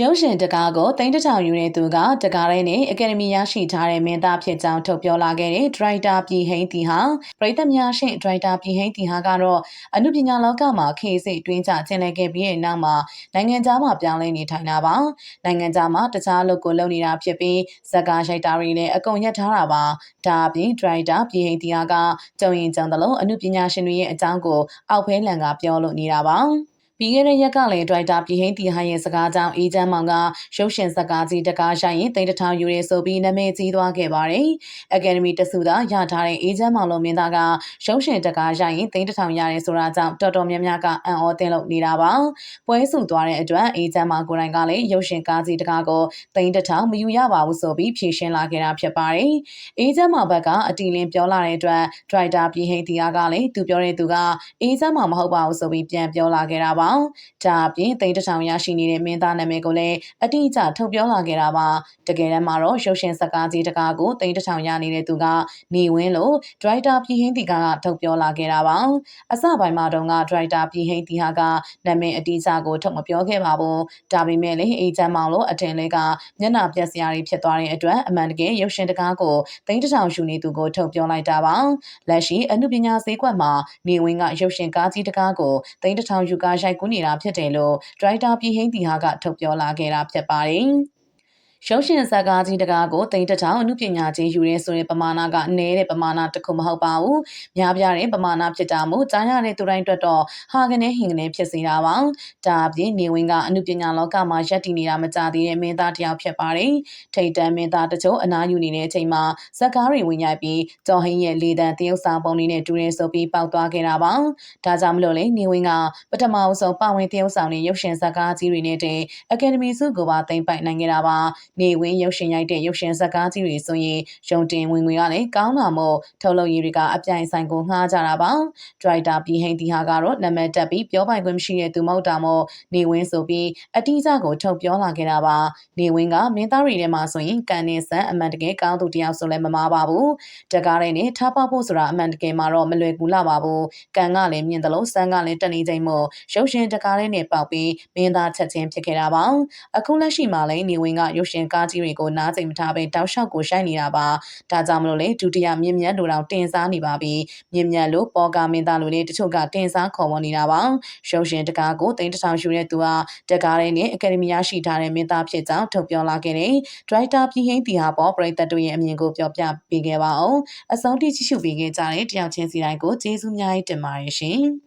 ရုပ်ရှင်တကားကိုတိမ့်တထောင်ယူတဲ့သူကတကားရဲနဲ့အကယ်ဒမီရရှိထားတဲ့မင်းသားဖြစ်ကြောင်းထုတ်ပြောလာခဲ့တဲ့ဒရိုက်တာပြည်ဟိန်းတီဟာပရိသတ်များရှင့်ဒရိုက်တာပြည်ဟိန်းတီဟာကတော့အမှုပညာလောကမှာခေတ်စိတ်တွင်းချကျင်လည်ခဲ့ပြီးတဲ့နောက်မှာနိုင်ငံသားမှာပြောင်းလဲနေထိုင်တာပါနိုင်ငံသားမှာတခြားလုပ်ကိုလုပ်နေတာဖြစ်ပြီးဇက်ကားရိုက်တာတွေလည်းအကုန်ရက်ထားတာပါဒါအပြင်ဒရိုက်တာပြည်ဟိန်းတီဟာကကြုံရင်ကြံတယ်လို့အမှုပညာရှင်တွေရဲ့အကြောင်းကိုအောက်ဖဲလန်ကပြောလို့နေတာပါ ပြီးခဲ့တဲ့ရက်ကလည်းဒရိုက်တာပြည်ဟိန်းတီဟန်ရဲ့စကားကြောင့်အေးချမ်းမောင်ကရုပ်ရှင်ဇာတ်ကားကြီးတကားရိုက်ရင်တိတ်တထောင်ယူရဲဆိုပြီးနာမည်ကြီးသွားခဲ့ပါတယ်။အကယ်ဒမီတဆုသာရထားတဲ့အေးချမ်းမောင်လိုမင်းသားကရုပ်ရှင်တကားရိုက်ရင်တိတ်တထောင်ရတယ်ဆိုတာကြောင့်တော်တော်များများကအံ့ဩသင့်လို့နေတာပါ။ပွဲစုသွားတဲ့အတွက်အေးချမ်းမောင်ကိုယ်တိုင်ကလည်းရုပ်ရှင်ကားကြီးတကားကိုတိတ်တထောင်မယူရပါဘူးဆိုပြီးဖြေရှင်းလာခဲ့တာဖြစ်ပါတယ်။အေးချမ်းမောင်ဘက်ကအတီလင်းပြောလာတဲ့အတွက်ဒရိုက်တာပြည်ဟိန်းတီကလည်းသူပြောတဲ့သူကအေးချမ်းမောင်မဟုတ်ပါဘူးဆိုပြီးပြန်ပြောလာခဲ့တာပါ။ဒါအပြင်တိတ်တထောင်ရရှိနေတဲ့မင်းသားနာမည်ကိုလည်းအတိအကျထုတ်ပြောလာခဲ့တာပါတကယ်တမ်းမှာတော့ရုပ်ရှင်စကားကြီးတကားကိုတိတ်တထောင်ရနေတဲ့သူကနေဝင်းလို့ဒရိုက်တာပြည်ဟင်းတီကထုတ်ပြောလာခဲ့တာပါအစပိုင်းမှာတော့ကဒရိုက်တာပြည်ဟင်းတီဟာကနာမည်အတိအကျကိုထုတ်မပြောခဲ့ပါဘူးဒါပေမဲ့လည်းအေဂျင့်မောင်လို့အထင်လေးကမျက်နှာပြက်စရာတွေဖြစ်သွားတဲ့အတွက်အမှန်တကယ်ရုပ်ရှင်တကားကိုတိတ်တထောင်ရှူနေသူကိုထုတ်ပြောလိုက်တာပါလက်ရှိအမှုပညာဈေးကွက်မှာနေဝင်းကရုပ်ရှင်ကားကြီးတကားကိုတိတ်တထောင်ယူကားရိုက်ကူးနေတာဖြစ်တယ်လို့ဒရိုက်တာပြည်ဟင်းတီဟာကထုတ်ပြောလာခဲ့တာဖြစ်ပါတယ်။ ရုပ်ရှင်ဇာတ်ကားကြီးတကားကိုတိမ်တထောင်အမှုပညာချင်းယူရဲဆိုတဲ့ပမာဏကနည်းတဲ့ပမာဏတစ်ခုမဟုတ်ပါဘူး။များပြားတဲ့ပမာဏဖြစ်တာမို့ကြားရတဲ့သူတိုင်းအတွက်တော့ဟာကနေဟင်ကနေဖြစ်စေတာပါ။ဒါအပြင်နေဝင်ကအမှုပညာလောကမှာရပ်တည်နေတာမကြသေးတဲ့မင်းသားတစ်ယောက်ဖြစ်ပါတယ်။ထိတ်တန်းမင်းသားတချို့အနားယူနေတဲ့အချိန်မှာဇာတ်ကားတွေဝင်ရိုက်ပြီးကျော်ဟင်းရဲ့လေတံတရုပ်ဆောင်ပုံလေးနဲ့တူရဲဆိုပြီးပေါက်သွားခဲ့တာပါ။ဒါကြောင့်မလို့လေနေဝင်ကပထမဆုံးပါဝင်တရုပ်ဆောင်တဲ့ရုပ်ရှင်ဇာတ်ကားကြီးတွေနဲ့တဲ့အကယ်ဒမီဆုကိုပါသိမ်းပိုက်နိုင်ခဲ့တာပါ။နေဝင်းရုပ်ရှင်ရိုက်တဲ့ရုပ်ရှင်ဇာတ်ကားကြီးတွေဆိုရင်ရုံတင်ဝင်ငွေကလည်းကောင်းလာမို့ထုတ်လုပ်ရေးတွေကအပြိုင်ဆိုင်ကိုငှားကြတာပါဒရိုက်တာပြည်ဟိန်တီဟာကတော့နာမည်တက်ပြီးပြောပိုင်ခွင့်မရှိတဲ့သူမဟုတ်တာမို့နေဝင်းဆိုပြီးအတိအကျကိုထုတ်ပြောလာခဲ့တာပါနေဝင်းကမင်းသားတွေထဲမှာဆိုရင်ကန်နေဆန်အမှန်တကယ်ကောင်းသူတယောက်ဆိုလည်းမမားပါဘူးတကားတွေနဲ့ထားပေါက်ဖို့ဆိုတာအမှန်တကယ်မှာတော့မလွယ်ကူလာပါဘူးကန်ကလည်းမြင်တယ်လို့စမ်းကလည်းတက်နေချိန်မို့ရုပ်ရှင်တကားလေးနဲ့ပေါက်ပြီးမင်းသားချက်ချင်းဖြစ်ခဲ့တာပါအခုလက်ရှိမှာလည်းနေဝင်းကရုပ်ရှင်ကားကြီးတွေကိုနားကျင်မထားဘဲတောက်လျှောက်ကိုရှိုက်နေတာပါဒါကြောင့်မလို့လေဒုတိယမြင့်မြတ်လိုတောင်တင်စားနေပါပြီမြင့်မြတ်လို့ပေါ်ကာမင်းသားလိုလေတချို့ကတင်စားခေါ်ပေါ်နေတာပါရုပ်ရှင်တကားကိုတိန်တထောင်ရှူတဲ့သူဟာတကားလေးနဲ့အကယ်ဒမီရရှိထားတဲ့မင်းသားဖြစ်ကြောင်းထုတ်ပြောလာခဲ့တဲ့ဒရိုက်တာပြည်ဟင်းတီဟာပေါ်ပရိသတ်တို့ရဲ့အမြင်ကိုပြောပြပေးခဲ့ပါအောင်အဆုံးထိကြည့်ရှုပေးခဲ့ကြတဲ့တယောက်ချင်းစီတိုင်းကိုကျေးဇူးများတင်ပါတယ်ရှင်